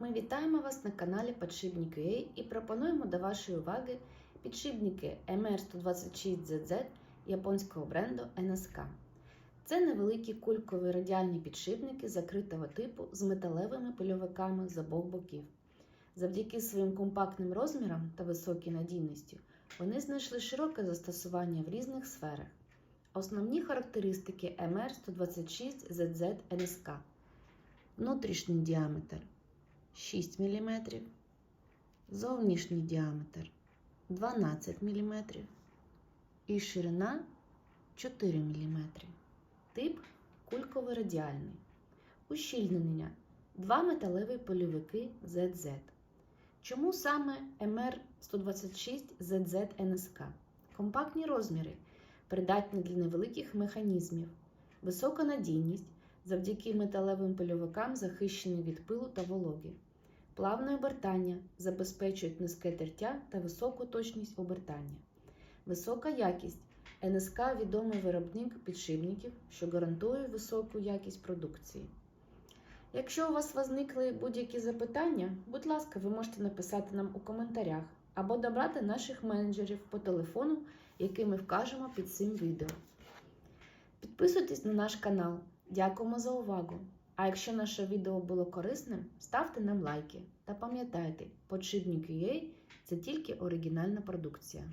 Ми вітаємо вас на каналі Подшипник.ua і пропонуємо до вашої уваги підшипники MR126ZZ японського бренду NSK. Це невеликі кулькові радіальні підшипники закритого типу з металевими пильовиками з обох боків. Завдяки своїм компактним розмірам та високій надійності вони знайшли широке застосування в різних сферах. Основні характеристики MR126ZZ NSK. Внутрішній діаметр 6 мм, зовнішній діаметр 12 мм і ширина 4 мм. Тип кульково-радіальний. Ущільнення. Два металеві польовики ZZ. Чому саме MR126ZZ NSK? Компактні розміри, придатні для невеликих механізмів, висока надійність, завдяки металевим польовикам захищені від пилу та вологи. Плавне обертання забезпечують низьке тертя та високу точність обертання. Висока якість. НСК відомий виробник підшипників, що гарантує високу якість продукції. Якщо у вас виникли будь-які запитання, будь ласка, ви можете написати нам у коментарях або добрати наших менеджерів по телефону, який ми вкажемо під цим відео. Підписуйтесь на наш канал. Дякуємо за увагу! А якщо наше відео було корисним, ставте нам лайки та пам'ятайте, подшипник UA – це тільки оригінальна продукція.